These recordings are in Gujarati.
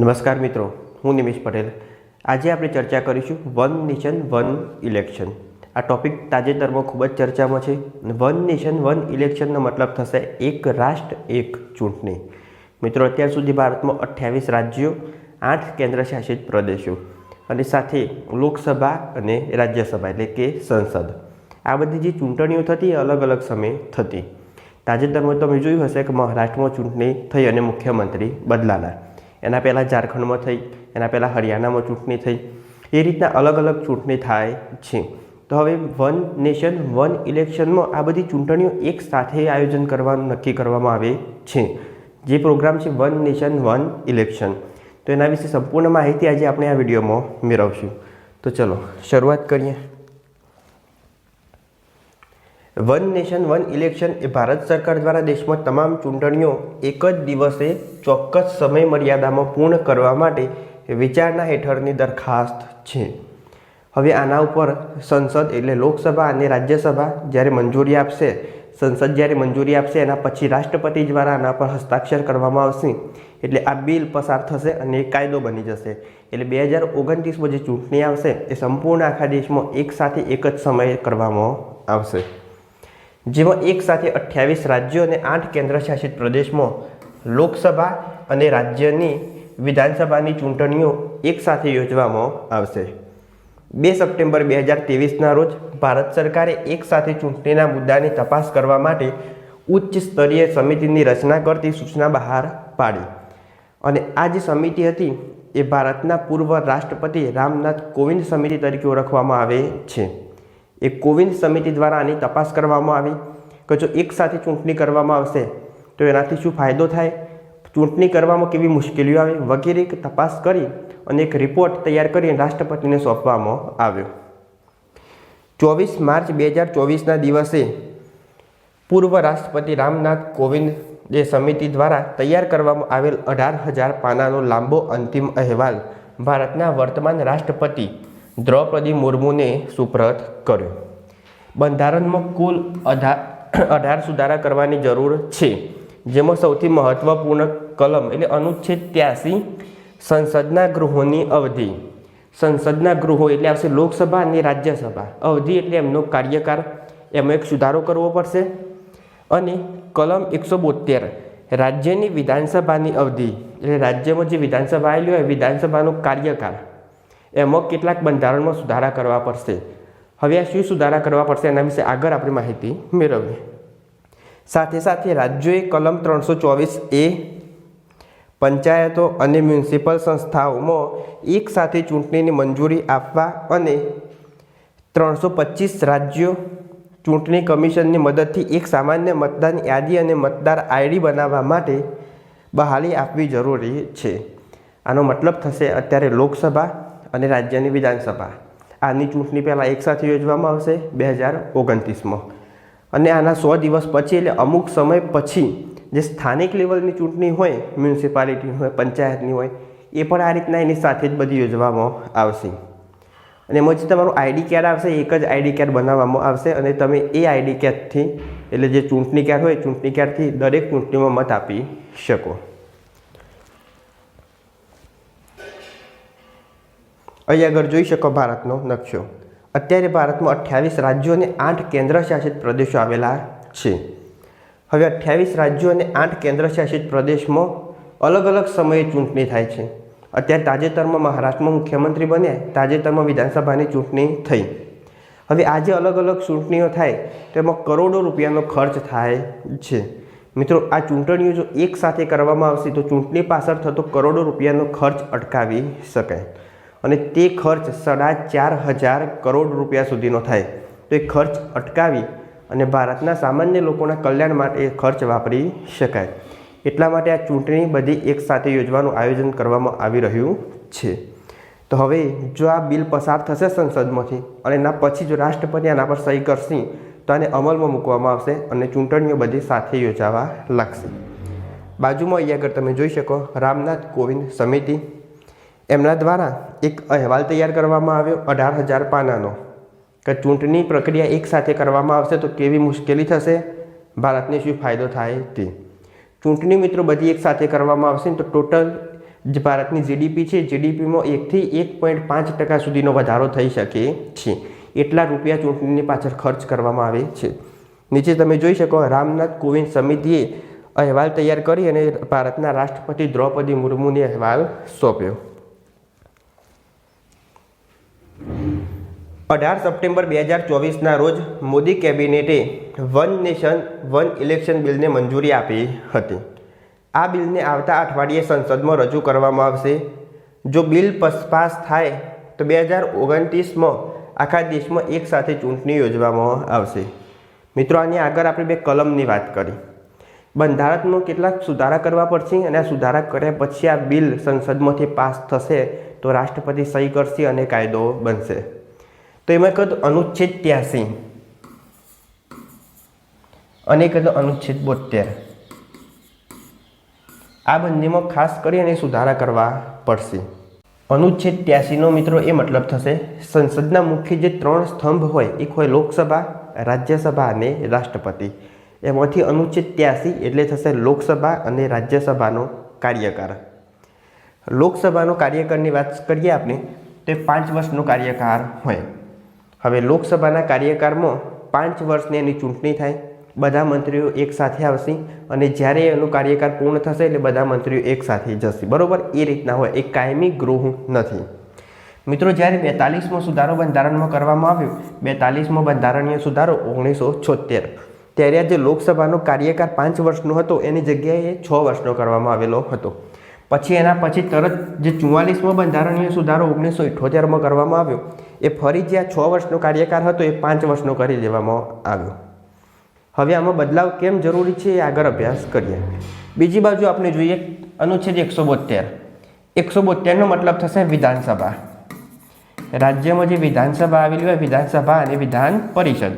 નમસ્કાર મિત્રો, હું નિમિષ પટેલ. આજે આપણે ચર્ચા કરીશું વન નેશન, વન ઇલેક્શન. આ ટોપિક તાજેતરમાં ખૂબ જ ચર્ચામાં છે. વન નેશન, વન ઇલેક્શનનો મતલબ થશે એક રાષ્ટ્ર, એક ચૂંટણી. મિત્રો, અત્યાર સુધી ભારતમાં અઠ્યાવીસ રાજ્યો, આઠ કેન્દ્રશાસિત પ્રદેશો અને સાથે લોકસભા અને રાજ્યસભા એટલે કે સંસદ. આ બધી જે ચૂંટણીઓ થતી અલગ અલગ સમયે થતી. તાજેતરમાં તમે જોયું હશે કે મહારાષ્ટ્રમાં ચૂંટણી થઈ અને મુખ્યમંત્રી બદલાના એના પહેલાં ઝારખંડમાં થઈ, એના પહેલાં હરિયાણામાં ચૂંટણી થઈ. એ રીતના અલગ અલગ ચૂંટણી થાય છે. તો હવે વન નેશન, વન ઇલેક્શનમાં આ બધી ચૂંટણીઓ એક સાથે આયોજન કરવાનું નક્કી કરવામાં આવે છે. જે પ્રોગ્રામ છે વન નેશન, વન ઇલેક્શન. તો એના વિશે સંપૂર્ણ માહિતી આજે આપણે આ વિડીયોમાં મેળવશું. તો ચલો, શરૂઆત કરીએ. વન નેશન, વન ઇલેક્શન એ ભારત સરકાર દ્વારા દેશમાં તમામ ચૂંટણીઓ એક જ દિવસે ચોક્કસ સમય મર્યાદામાં પૂર્ણ કરવા માટે વિચારણા હેઠળની દરખાસ્ત છે. હવે આના ઉપર સંસદ એટલે લોકસભા અને રાજ્યસભા જ્યારે મંજૂરી આપશે, સંસદ જ્યારે મંજૂરી આપશે, એના પછી રાષ્ટ્રપતિ દ્વારા આના પર હસ્તાક્ષર કરવામાં આવશે, એટલે આ બિલ પસાર થશે અને એ કાયદો બની જશે. એટલે બે હજાર ઓગણત્રીસમાં જે ચૂંટણી આવશે, એ સંપૂર્ણ આખા દેશમાં એક સાથે એક જ સમયે કરવામાં આવશે. જેમાં એક સાથે અઠ્યાવીસ રાજ્યો અને આઠ કેન્દ્રશાસિત પ્રદેશમાં લોકસભા અને રાજ્યની વિધાનસભાની ચૂંટણીઓ એક સાથે યોજવામાં આવશે. બે સપ્ટેમ્બર બે હજાર ત્રેવીસના રોજ ભારત સરકારે એક સાથે ચૂંટણીના મુદ્દાની તપાસ કરવા માટે ઉચ્ચ સ્તરીય સમિતિની રચના કરતી સૂચના બહાર પાડી. અને આ જે સમિતિ હતી એ ભારતના પૂર્વ રાષ્ટ્રપતિ રામનાથ કોવિંદ સમિતિ તરીકે ઓળખવામાં આવે છે. એ કોવિંદ સમિતિ દ્વારા આની તપાસ કરવામાં આવી કે જો એક સાથે ચૂંટણી કરવામાં આવશે, તો એનાથી શું ફાયદો થાય? ચૂંટણી કરવામાં કેવી મુશ્કેલીઓ આવે? વગેરે તપાસ કરી અને એક રિપોર્ટ તૈયાર કરી રાષ્ટ્રપતિને સોંપવામાં આવ્યો. ચોવીસ માર્ચ બે હજાર ચોવીસના દિવસે પૂર્વ રાષ્ટ્રપતિ રામનાથ કોવિંદ જે સમિતિ દ્વારા તૈયાર કરવામાં આવેલ અઢાર હજાર પાનાનો લાંબો અંતિમ અહેવાલ ભારતના વર્તમાન રાષ્ટ્રપતિ દ્રૌપદી મુર્મુને સુપ્રત કર્યો. બંધારણમાં કુલ અઢાર સુધારા કરવાની જરૂર છે, જેમાં સૌથી મહત્વપૂર્ણ કલમ એટલે અનુચ્છેદ ત્યાસી, સંસદના ગૃહોની અવધિ. સંસદના ગૃહો એટલે આવશે લોકસભા અને રાજ્યસભા. અવધિ એટલે એમનો કાર્યકાળ. એમાં એક સુધારો કરવો પડશે. અને કલમ એકસો બોતેર રાજ્યની વિધાનસભાની અવધિ. એટલે રાજ્યમાં જે વિધાનસભા આવેલી હોય વિધાનસભાનો કાર્યકાળ. એમાં કેટલાક બંધારણમાં સુધારા કરવા પડશે. હવે આ શું સુધારા કરવા પડશે એના વિશે આગળ આપણે માહિતી મેળવીએ. સાથે સાથે રાજ્યોએ કલમ ત્રણસો ચોવીસ એ પંચાયતો અને મ્યુનિસિપલ સંસ્થાઓમાં એક સાથે ચૂંટણીની મંજૂરી આપવા અને ત્રણસો પચીસ રાજ્યો ચૂંટણી કમિશનની મદદથી એક સામાન્ય મતદાન યાદી અને મતદાર આઈડી બનાવવા માટે બહાલી આપવી જરૂરી છે. આનો મતલબ થશે અત્યારે લોકસભા અને રાજ્યની વિધાનસભા. આની ચૂંટણી પહેલાં એકસાથે યોજવામાં આવશે બે હજાર ઓગણત્રીસમાં. અને આના સો દિવસ પછી એટલે અમુક સમય પછી જે સ્થાનિક લેવલની ચૂંટણી હોય, મ્યુનિસિપાલિટી હોય, પંચાયતની હોય, એ પણ આ રીતના એની સાથે જ બધી યોજવામાં આવશે. અને એમાં જે તમારું આઈડી કાર્ડ આવશે એક જ આઈડી કાર્ડ બનાવવામાં આવશે અને તમે એ આઈડી કાર્ડથી એટલે જે ચૂંટણી કાર્ડ હોય, ચૂંટણી કાર્ડથી દરેક ચૂંટણીમાં મત આપી શકો. અહીં આગળ જોઈ શકો ભારતનો નકશો. અત્યારે ભારતમાં અઠ્યાવીસ રાજ્યો અને આઠ કેન્દ્રશાસિત પ્રદેશો આવેલા છે. હવે અઠ્યાવીસ રાજ્યો અને આઠ કેન્દ્રશાસિત પ્રદેશમાં અલગ અલગ સમયે ચૂંટણી થાય છે. અત્યારે તાજેતરમાં મહારાષ્ટ્રમાં મુખ્યમંત્રી બન્યા, તાજેતરમાં વિધાનસભાની ચૂંટણી થઈ. હવે આજે અલગ અલગ ચૂંટણીઓ થાય, તો એમાં કરોડો રૂપિયાનો ખર્ચ થાય છે. મિત્રો, આ ચૂંટણીઓ જો એક સાથે કરવામાં આવશે, તો ચૂંટણી પાછળ થતો કરોડો રૂપિયાનો ખર્ચ અટકાવી શકાય. અને તે ખર્ચ સાડા ચાર હજાર કરોડ રૂપિયા સુધીનો થાય. તો એ ખર્ચ અટકાવી અને ભારતના સામાન્ય લોકોના કલ્યાણ માટે ખર્ચ વાપરી શકાય. એટલા માટે આ ચૂંટણી બધી એક સાથે યોજવાનું આયોજન કરવામાં આવી રહ્યું છે. તો હવે જો આ બિલ પસાર થશે સંસદમાંથી અને એના પછી જો રાષ્ટ્રપતિ આના પર સહી કરશે, તો આને અમલમાં મૂકવામાં આવશે અને ચૂંટણીઓ બધી સાથે યોજાવા લાગશે. બાજુમાં અહીંયા આગળ તમે જોઈ શકો રામનાથ કોવિંદ સમિતિ એમના દ્વારા એક અહેવાલ તૈયાર કરવામાં આવ્યો, અઢાર હજાર પાનાનો. કે ચૂંટણી પ્રક્રિયા એક સાથે કરવામાં આવશે તો કેવી મુશ્કેલી થશે? ભારતને શું ફાયદો થાય તે. ચૂંટણી મિત્રો બધી એક સાથે કરવામાં આવશે તો ટોટલ જે ભારતની જીડીપી છે જીડીપીમાં એકથી એક પોઈન્ટ પાંચ ટકા સુધીનો વધારો થઈ શકે છે. એટલા રૂપિયા ચૂંટણીની પાછળ ખર્ચ કરવામાં આવે છે. નીચે તમે જોઈ શકો, રામનાથ કોવિંદ સમિતિએ અહેવાલ તૈયાર કરી અને ભારતના રાષ્ટ્રપતિ દ્રૌપદી મુર્મુને અહેવાલ સોંપ્યો. અઢાર સપ્ટેમ્બર બે હજાર ચોવીસના રોજ મોદી કેબિનેટે વન નેશન, વન ઇલેક્શન બિલને મંજૂરી આપી હતી. આ બિલને આવતા અઠવાડિયે સંસદમાં રજૂ કરવામાં આવશે. જો બિલ પસ- થાય તો બે હજાર ઓગણત્રીસમાં આખા દેશમાં એક સાથે ચૂંટણી યોજવામાં આવશે. મિત્રો, આની આગળ આપણે બે કલમની વાત કરી. બંધારણમાં કેટલાક સુધારા કરવા પડશે અને આ સુધારા કર્યા પછી આ બિલ સંસદમાંથી પાસ થશે તો રાષ્ટ્રપતિ સહી કરશે અને કાયદો બનશે. તો એમાં કહ્યું અનુચ્છેદ ત્યાસી. અને કહ્યું અનુચ્છેદ બોતેર આ બંનેમાં ખાસ કરી અને સુધારા કરવા પડશે. અનુચ્છેદ ત્યાસીનો મિત્રો એ મતલબ થશે, સંસદના મુખ્ય જે ત્રણ સ્તંભ હોય, એક હોય લોકસભા, રાજ્યસભા અને રાષ્ટ્રપતિ. એમાંથી અનુચ્છેદ ત્યાસી એટલે થશે લોકસભા અને રાજ્યસભાનો કાર્યકાળ. લોકસભાનો કાર્યકાળની વાત કરીએ આપણે, તે પાંચ વર્ષનો કાર્યકાળ હોય. હવે લોકસભાના કાર્યકાળમાં પાંચ વર્ષની એની ચૂંટણી થાય. બધા મંત્રીઓ એકસાથે આવશે અને જ્યારે એનું કાર્યકાળ પૂર્ણ થશે એટલે બધા મંત્રીઓ એક સાથે જશે. બરાબર? એ રીતના હોય. એ કાયમી ગૃહ નથી. મિત્રો, જ્યારે બેતાલીસમો સુધારો બંધારણમાં કરવામાં આવ્યો, બેતાલીસમો બંધારણીય સુધારો ઓગણીસો છોતેર ત્યારે આજે લોકસભાનો કાર્યકાળ પાંચ વર્ષનો હતો. એની જગ્યાએ છ વર્ષનો કરવામાં આવેલો હતો. પછી એના પછી તરત જે ચુમ્માલીસમો બંધારણીય સુધારો ઓગણીસો ઇઠ્ઠોતેરમાં કરવામાં આવ્યો, એ ફરી જે આ છ વર્ષનો કાર્યકાળ હતો, એ પાંચ વર્ષનો કરી દેવામાં આવ્યો. હવે આમાં બદલાવ કેમ જરૂરી છે એ આગળ અભ્યાસ કરીએ. બીજી બાજુ આપણે જોઈએ અનુચ્છેદ એકસો બોતેર એકસો બોતેરનો મતલબ થશે વિધાનસભા. રાજ્યમાં જે વિધાનસભા આવેલી હોય, વિધાનસભા અને વિધાન પરિષદ,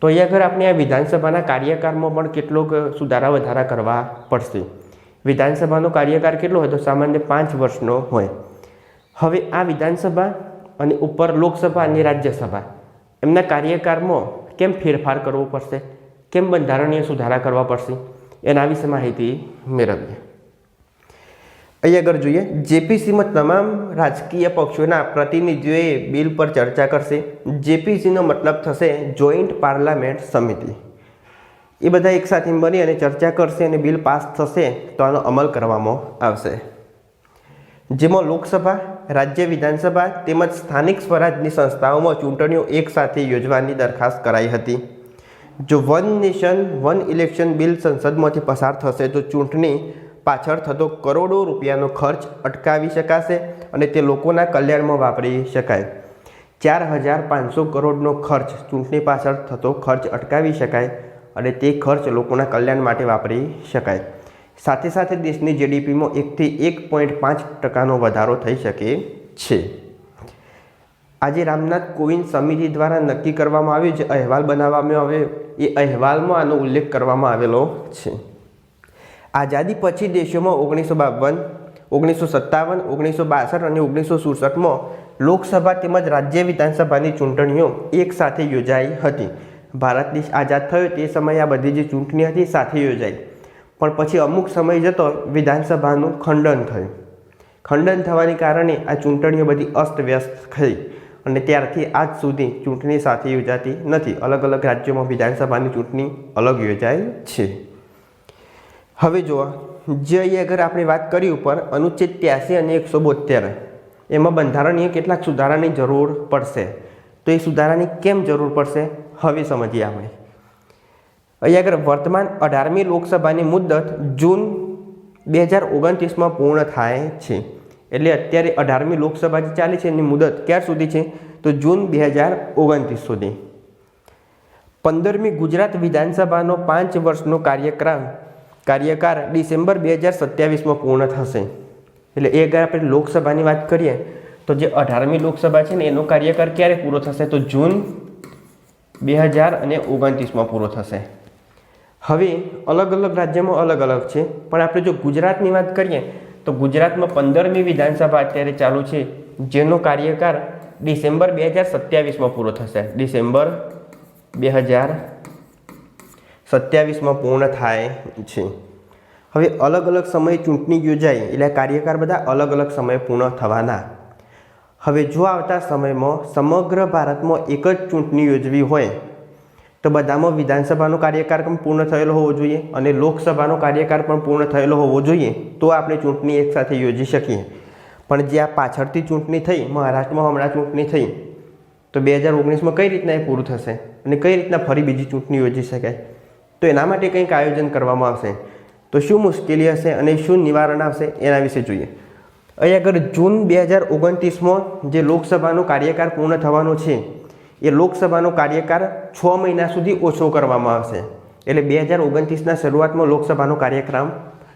તો એ આગળ આપણે આ વિધાનસભાના કાર્યકાળમાં પણ કેટલોક સુધારા વધારા કરવા પડશે. વિધાનસભાનો કાર્યકાળ કેટલો હોય તો સામાન્ય પાંચ વર્ષનો હોય. હવે આ વિધાનસભા અને ઉપર લોકસભા અને રાજ્યસભા, એમના કાર્યકાળમાં કેમ ફેરફાર કરવો પડશે? કેમ બંધારણીય સુધારા કરવા પડશે? એના વિશે માહિતી મેળવીએ. અહીં આગળ જોઈએ જેપીસીમાં તમામ રાજકીય પક્ષોના પ્રતિનિધિઓએ બિલ પર ચર્ચા કરશે. જેપીસીનો મતલબ થશે જોઈન્ટ પાર્લામેન્ટ સમિતિ એ બધા એકસાથે મળી અને ચર્ચા કરશે અને બિલ પાસ થશે તો આનો અમલ કરવામાં આવશે. જેમાં લોકસભા, રાજ્ય વિધાનસભા તેમજ સ્થાનિક સ્વરાજની સંસ્થાઓમાં ચૂંટણીઓ એકસાથે યોજવાની દરખાસ્ત કરાઈ હતી. જો one nation, one election bill સંસદમાંથી પસાર થશે તો ચૂંટણી પાછળ થતો કરોડો રૂપિયાનો ખર્ચ અટકાવી શકાશે અને તે લોકોના કલ્યાણમાં વાપરી શકાય. ચાર હજાર પાંચસો કરોડનો ખર્ચ ચૂંટણી પાછળ થતો ખર્ચ અટકાવી શકાય. અને તે ખર્ચ લોકોના કલ્યાણ માટે વાપરી શકાય. સાથે સાથે દેશની જીડીપીમાં એકથી એક પોઈન્ટ પાંચ ટકાનો વધારો થઈ શકે છે. આજે રામનાથ કોવિંદ સમિતિ દ્વારા નક્કી કરવામાં આવ્યું જે અહેવાલ બનાવવામાં આવ્યો, એ અહેવાલમાં આનો ઉલ્લેખ કરવામાં આવેલો છે. આઝાદી પછી દેશોમાં ઓગણીસો બાવન, ઓગણીસો સત્તાવન, ઓગણીસો બાસઠ અને ઓગણીસો સુડસઠમાં લોકસભા તેમજ રાજ્ય વિધાનસભાની ચૂંટણીઓ એક સાથે યોજાઈ હતી. ભારત દેશ આઝાદ થયો તે સમયે આ બધી જે ચૂંટણી હતી સાથે યોજાઈ. પણ પછી અમુક સમય જતો વિધાનસભાનું ખંડન થયું. ખંડન થવાને કારણે આ ચૂંટણીઓ બધી અસ્તવ્યસ્ત થઈ અને ત્યારથી આજ સુધી ચૂંટણી સાથે યોજાતી નથી. અલગ અલગ રાજ્યોમાં વિધાનસભાની ચૂંટણી અલગ યોજાય છે. હવે જુઓ, જે આગળ આપણે વાત કરી ઉપર, અનુચ્છેદ ત્યાસી અને એકસો બોતેર એમાં બંધારણીય કેટલાક સુધારાની જરૂર પડશે. તો એ સુધારાની કેમ જરૂર પડશે? હવે સમજીએ આપણે. અહીં આગળ વર્તમાન અઢારમી લોકસભાની મુદ્દત જૂન બે હજાર ઓગણત્રીસમાં પૂર્ણ થાય છે. એટલે અત્યારે અઢારમી લોકસભા જે ચાલે છે એની મુદત ક્યાર સુધી છે? તો જૂન બે હજાર ઓગણત્રીસ સુધી. પંદરમી ગુજરાત વિધાનસભાનો પાંચ વર્ષનો કાર્યક્રમ, કાર્યકાળ ડિસેમ્બર બે હજાર સત્યાવીસમાં પૂર્ણ થશે. એટલે એ અગર આપણે લોકસભાની વાત કરીએ, તો જે અઢારમી લોકસભા છે ને એનો કાર્યકાળ ક્યારે પૂરો થશે? તો જૂન બે હજાર અને ઓગણત્રીસમાં પૂરો થશે. હવે અલગ અલગ રાજ્યમાં અલગ અલગ છે, પણ આપણે જો ગુજરાતની વાત કરીએ, તો ગુજરાતમાં પંદરમી વિધાનસભા અત્યારે ચાલુ છે, જેનો કાર્યકાળ ડિસેમ્બર બે હજાર સત્યાવીસમાં પૂરો થશે. ડિસેમ્બર બે હજાર સત્યાવીસમાં પૂર્ણ થાય છે. હવે અલગ અલગ સમયે ચૂંટણી યોજાય, એટલે કાર્યકાળ બધા અલગ અલગ સમયે પૂર્ણ થવાના. હવે જો આવતા સમયમાં સમગ્ર ભારતમાં એક જ ચૂંટણી યોજવી હોય, તો બધામાં વિધાનસભાનો કાર્યકાળ પણ પૂર્ણ થયેલો હોવો જોઈએ અને લોકસભાનો કાર્યકાળ પણ પૂર્ણ થયેલો હોવો જોઈએ, તો આપણે ચૂંટણી એકસાથે યોજી શકીએ. પણ જે આ પાછળથી ચૂંટણી થઈ, મહારાષ્ટ્રમાં હમણાં ચૂંટણી થઈ, તો બે હજાર ઓગણીસમાં કઈ રીતના એ પૂરું થશે અને કઈ રીતના ફરી બીજી ચૂંટણી યોજી શકાય? તો એના માટે કંઈક આયોજન કરવામાં આવશે. તો શું મુશ્કેલી હશે અને શું નિવારણ આવશે એના વિશે જોઈએ. અહીં આગળ જૂન બે હજાર ઓગણત્રીસમાં જે લોકસભાનો કાર્યકાળ પૂર્ણ થવાનો છે, એ લોકસભાનો કાર્યકાળ છ મહિના સુધી ઓછો કરવામાં આવશે. એટલે બે હજાર ઓગણત્રીસના શરૂઆતમાં લોકસભાનો કાર્યક્રમ,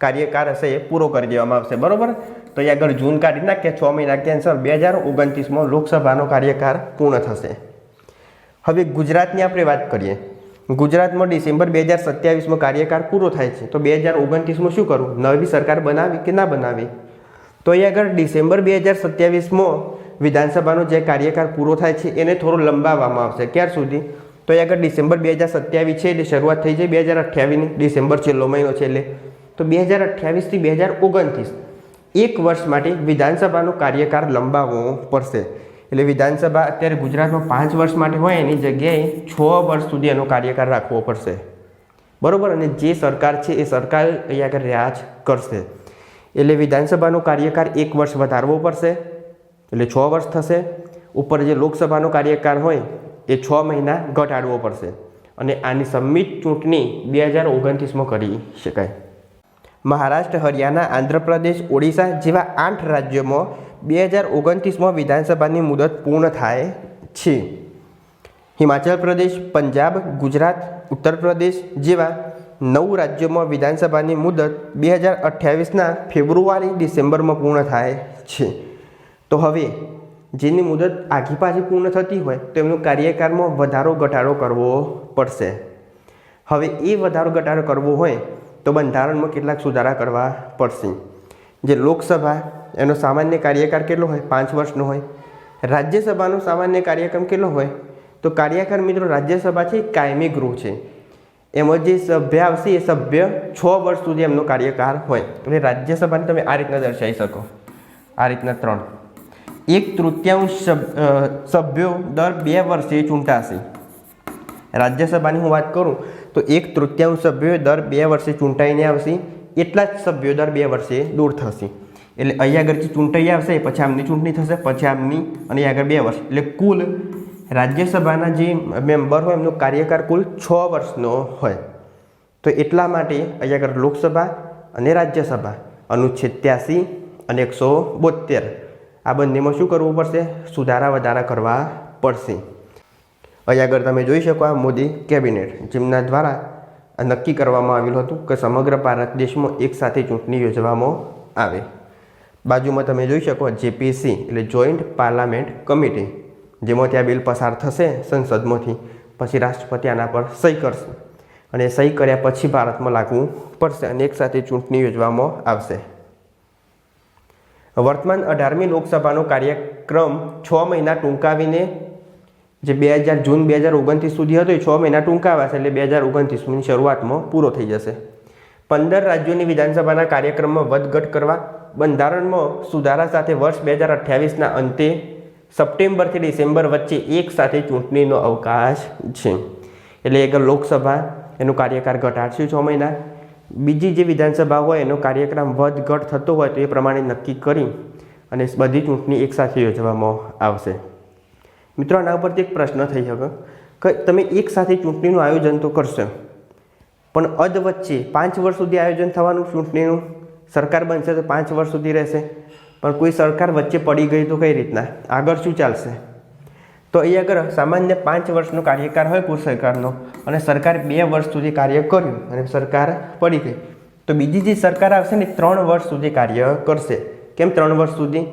કાર્યકાળ હશે એ પૂરો કરી દેવામાં આવશે. બરાબર? તો અહીં આગળ જૂન કાઢી નાખીએ, છ મહિના કેન્સલ, બે હજાર ઓગણત્રીસમાં લોકસભાનો કાર્યકાળ પૂર્ણ થશે. હવે ગુજરાતની આપણે વાત કરીએ. ગુજરાતમાં ડિસેમ્બર બે હજાર સત્યાવીસમાં કાર્યકાળ પૂરો થાય છે. તો બે હજાર ઓગણત્રીસમાં શું કરવું? નવી સરકાર બનાવી કે ના બનાવી? તો અહીં આગળ ડિસેમ્બર બે હજાર સત્યાવીસમાં વિધાનસભાનો જે કાર્યકાળ પૂરો થાય છે, એને થોડો લંબાવવામાં આવશે. ક્યાર સુધી? તો અહીં આગળ ડિસેમ્બર બે હજાર સત્યાવીસ છે, એટલે શરૂઆત થઈ જાય બે હજાર અઠ્યાવીસની. ડિસેમ્બર છેલ્લો મહિનો છે એટલે. તો બે હજાર અઠ્યાવીસથી બે હજાર ઓગણત્રીસ, એક વર્ષ માટે વિધાનસભાનો કાર્યકાળ લંબાવવો પડશે. એટલે વિધાનસભા અત્યારે ગુજરાતમાં પાંચ વર્ષ માટે હોય, એની જગ્યાએ છ વર્ષ સુધી એનો કાર્યકાળ રાખવો પડશે. બરાબર? અને જે સરકાર છે, એ સરકાર અહીંયા આગળ રાજ કરશે. એટલે વિધાનસભાનો કાર્યકાળ એક વર્ષ વધારવો પડશે, એટલે છ વર્ષ થશે. ઉપર જે લોકસભાનો કાર્યકાળ હોય, એ છ મહિના ઘટાડવો પડશે. અને આની સંમિત ચૂંટણી બે હજાર ઓગણત્રીસમાં કરી શકાય. મહારાષ્ટ્ર, હરિયાણા, આંધ્રપ્રદેશ, ઓડિશા જેવા આઠ રાજ્યોમાં બે હજાર ઓગણત્રીસમાં વિધાનસભાની મુદત પૂર્ણ થાય છે. હિમાચલ પ્રદેશ, પંજાબ, ગુજરાત, ઉત્તર પ્રદેશ જેવા નવ રાજ્યોમાં વિધાનસભાની મુદત બે હજાર અઠ્યાવીસના ફેબ્રુઆરી ડિસેમ્બરમાં પૂર્ણ થાય છે. તો હવે, જેની મુદત આગી પાછી પૂર્ણ થતી હોય, તો એમનું કાર્યકાળમાં વધારો ઘટાડો કરવો પડશે. હવે, એ વધારો ઘટાડો કરવો હોય, તો બંધારણમાં કેટલાક સુધારા કરવા પડશે. જે લોકસભા, એનો સામાન્ય કાર્યકાળ કેટલો હોય? પાંચ વર્ષનો હોય. રાજ્યસભાનો સામાન્ય કાર્યક્રમ કેટલો હોય? તો કાર્યકાળ મિત્રો રાજ્યસભા છે કાયમી ગૃહ છે. એમાં જે સભ્ય આવશે, એ સભ્ય છ વર્ષ સુધી એમનો કાર્યકાળ હોય. એટલે રાજ્યસભાને તમે આ રીતના દર્શાવી શકો. આ રીતના ત્રણ. એક તૃતીયાંશ સભ્યો દર બે વર્ષે ચૂંટાશે. રાજ્યસભાની હું વાત કરું, તો એક તૃતીયાંશ સભ્યો દર બે વર્ષે ચૂંટાઈને આવશે, એટલા જ સભ્યો દર બે વર્ષે દૂર થશે. એટલે અહીંયા આગળ જે ચૂંટાઈ આવશે પછી આમની ચૂંટણી થશે, પછી આમની અને આગળ બે વર્ષ. એટલે કુલ રાજ્યસભાના જે મેમ્બર હોય, એમનો કાર્યકાળ કુલ છ વર્ષનો હોય. તો એટલા માટે અહીંયા આગળ લોકસભા અને રાજ્યસભા અનુચ્છેદ ત્યાસી અને એકસો બોતેર આ બંનેમાં શું કરવું પડશે? સુધારા વધારા કરવા પડશે. અહીં આગળ તમે જોઈ શકો આ મોદી કેબિનેટ, જેમના દ્વારા નક્કી કરવામાં આવેલું હતું કે સમગ્ર ભારત દેશમાં એક સાથે ચૂંટણી યોજવામાં આવે. બાજુમાં તમે જોઈ શકો જેપીસી, એટલે જોઈન્ટ પાર્લામેન્ટ કમિટી જેમાં ત્યાં બિલ પસાર થશે સંસદમાંથી. પછી રાષ્ટ્રપતિ આના પર સહી કરશે. અને સહી કર્યા પછી ભારતમાં લાગવું પડશે અને એક સાથે ચૂંટણી યોજવામાં આવશે. વર્તમાન અઢારમી લોકસભાનો કાર્યક્રમ છ મહિના ટૂંકાવીને જે બે હજાર જૂન બે હજાર ઓગણત્રીસ સુધી હતો એ છ મહિના ટૂંકાવાશે એટલે બે હજાર ઓગણત્રીસની શરૂઆતમાં પૂરો થઈ જશે. પંદર રાજ્યોની વિધાનસભાના કાર્યક્રમમાં વધઘટ કરવા બંધારણમાં સુધારા સાથે વર્ષ બે હજાર અઠ્યાવીસના અંતે સપ્ટેમ્બરથી ડિસેમ્બર વચ્ચે એક સાથે ચૂંટણીનો અવકાશ છે. એટલે એક લોકસભા, એનો કાર્યકાળ ઘટાડશે છ મહિના. બીજી જે વિધાનસભા હોય, એનો કાર્યક્રમ વધ ઘટ થતો હોય તો એ પ્રમાણે નક્કી કરી અને બધી ચૂંટણી એકસાથે યોજવામાં આવશે. મિત્રો, આના ઉપરથી એક પ્રશ્ન થઈ શકે કે તમે એક સાથે ચૂંટણીનું આયોજન તો કરશો, પણ અધ વચ્ચે પાંચ વર્ષ સુધી આયોજન થવાનું ચૂંટણીનું? સરકાર બનશે તો પાંચ વર્ષ સુધી રહેશે. પણ કોઈ સરકાર વચ્ચે પડી ગઈ તો કઈ રીતના? આગળ શું ચાલશે? તો એ આગળ સામાન્ય પાંચ વર્ષનો કાર્યકાળ હોય કોઈ સરકારનો અને સરકાર બે વર્ષ સુધી કાર્ય કર્યું અને સરકાર પડી ગઈ. તો બીજી જે સરકાર આવશે ને ત્રણ વર્ષ સુધી કાર્ય કરશે. કેમ ત્રણ વર્ષ સુધી?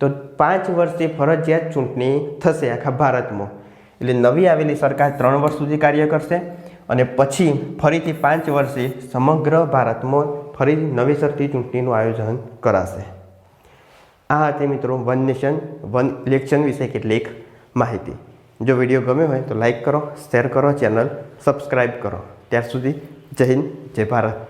તો પાંચ વર્ષે ફરજિયાત ચૂંટણી થશે આખા ભારતમાં. એટલે નવી આવેલી સરકાર ત્રણ વર્ષ સુધી કાર્ય કરશે અને પછી ફરીથી પાંચ વર્ષે સમગ્ર ભારતમાં ફરી નવેસરથી ચૂંટણીનું આયોજન કરાશે. આ હતી મિત્રો, વન નેશન, વન ઇલેક્શન વિશે કેટલીક માહિતી. જો વીડિયો ગમ્યો હોય તો લાઈક કરો, શેર કરો, ચેનલ સબસ્ક્રાઈબ કરો. ત્યાર સુધી જય હિન્દ, જય ભારત.